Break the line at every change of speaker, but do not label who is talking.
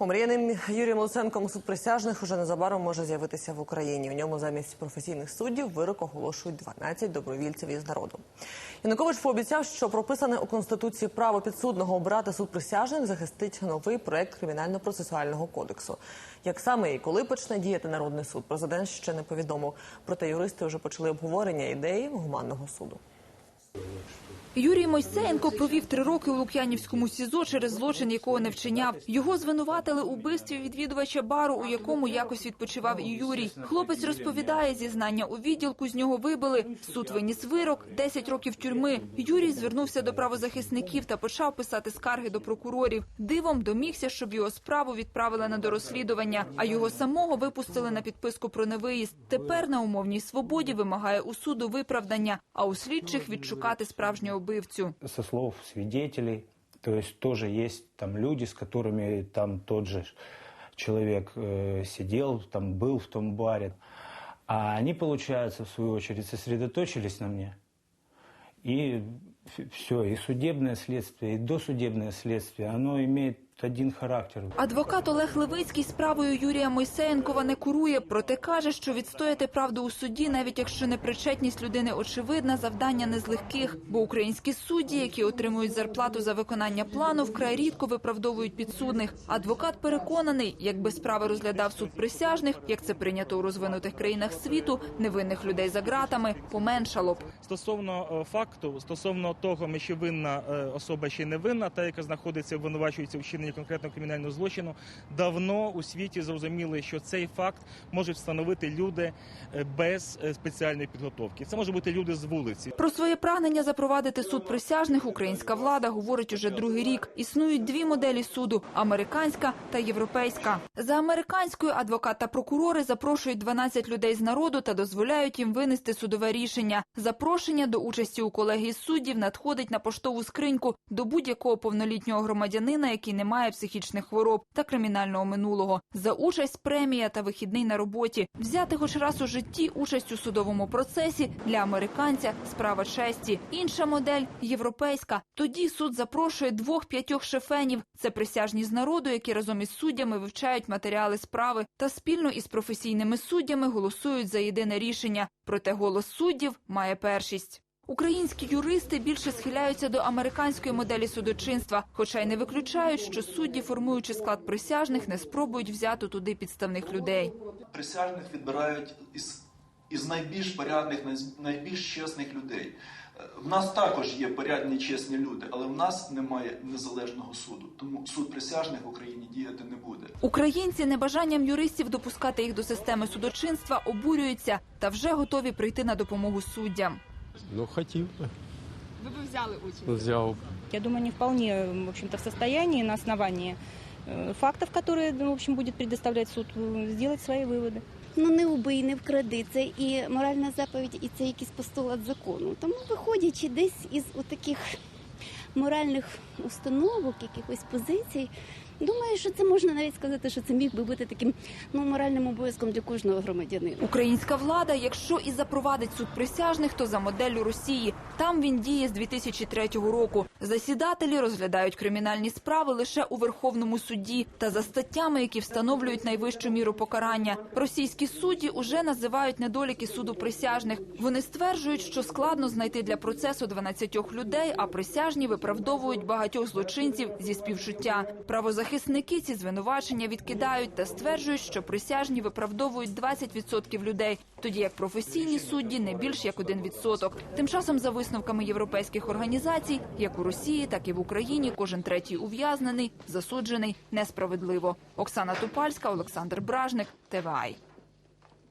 Омріяним Юрієм Луценком суд присяжних уже незабаром може з'явитися в Україні. В ньому замість професійних суддів вирок оголошують 12 добровільців із народу. Янукович пообіцяв, що прописане у конституції право підсудного обирати суд присяжних захистить новий проект кримінально-процесуального кодексу. Як саме і коли почне діяти народний суд, президент ще не повідомив. Проте юристи вже почали обговорення ідеї гуманного суду.
Юрій Мойсеєнко провів три роки у Лук'янівському СІЗО через злочин, якого не вчиняв. Його звинуватили у вбивстві відвідувача бару, у якому якось відпочивав і Юрій. Хлопець розповідає, зізнання у відділку з нього вибили. Суд виніс вирок 10 років тюрми. Юрій звернувся до правозахисників та почав писати скарги до прокурорів. Дивом домігся, щоб його справу відправили на дорозслідування, а його самого випустили на підписку про невиїзд. Тепер на умовній свободі вимагає у суду виправдання, а у слідчих відшукати справжнього вбивцю.
со слов свидетелей, то есть тоже есть там люди, с которыми там тот же человек э, сидел, там был в том баре, а они, получается, в свою очередь сосредоточились на мне. И все, и судебное следствие, и досудебное следствие, оно имеет один характер.
Адвокат Олег Левицький справою Юрія Мойсеєнкова не курує, проте каже, що відстояти правду у суді, навіть якщо непричетність людини очевидна, завдання не з легких. Бо українські судді, які отримують зарплату за виконання плану, вкрай рідко виправдовують підсудних. Адвокат переконаний, якби справи розглядав суд присяжних, як це прийнято у розвинутих країнах світу, невинних людей за ґратами поменшало б.
Стосовно е, факту, стосовно того, чи винна е, особа чи не винна, та яка знаходиться обвинувачується у вчиненні конкретного кримінального злочину, давно у світі зрозуміли, що цей факт можуть встановити люди е, без е, спеціальної підготовки. Це може бути люди з вулиці.
Про своє прагнення запровадити суд присяжних українська влада говорить уже другий рік. Існують дві моделі суду: американська та європейська. За американською адвокат та прокурори запрошують 12 людей з народу та дозволяють їм винести судове рішення. Запрошення до участі у колегії суддів надходить на поштову скриньку до будь-якого повнолітнього громадянина, який не має психічних хвороб та кримінального минулого. За участь премія та вихідний на роботі. Взяти хоч раз у житті участь у судовому процесі для американця справа честі. Інша модель європейська. Тоді суд запрошує двох-п'ятьох шефенів. Це присяжні з народу, які разом із суддями вивчають матеріали справи та спільно із професійними суддями голосують за єдине рішення. Проте голос суддів має першість. Українські юристи більше схиляються до американської моделі судочинства, хоча й не виключають, що судді, формуючи склад присяжних, не спробують взяти туди підставних людей.
присяжних відбирають із, із найбільш порядних, найбільш чесних людей. Е, В нас також є порядні чесні люди, але в нас немає незалежного суду. Тому суд присяжних в Україні діяти не буде.
Українці небажанням юристів допускати їх до системи судочинства обурюються та вже готові прийти на допомогу суддям.
Ну, хотів би.
Ви б взяли участь?
Взяв.
Я думаю, они вполне, в общем-то, в состоянии на основании э, фактов, которые, ну, в общем, будет предоставлять суд, э, сделать свои выводы.
Ну не убий, не вкради. Це і моральна заповідь, і це якийсь постулат закону. Тому виходячи десь із таких моральних установок, якихось позицій, думаю, що це можна навіть сказати, що це міг би бути таким ну моральним обов'язком для кожного громадянина.
Українська влада, якщо і запровадить суд присяжних, то за моделлю Росії. Там він діє з 2003 року. Засідателі розглядають кримінальні справи лише у Верховному суді та за статтями, які встановлюють найвищу міру покарання. Російські судді уже називають недоліки суду присяжних. Вони стверджують, що складно знайти для процесу 12 людей, а присяжні виправдовують багатьох злочинців зі співчуття. Правозахисники ці звинувачення відкидають та стверджують, що присяжні виправдовують 20% людей, тоді як професійні судді не більш як 1%. Тим часом, за висновками європейських організацій, як у Росії, так і в Україні, кожен третій ув'язнений, засуджений несправедливо. Оксана Тупальська, Олександр Бражник, ТВАЙ.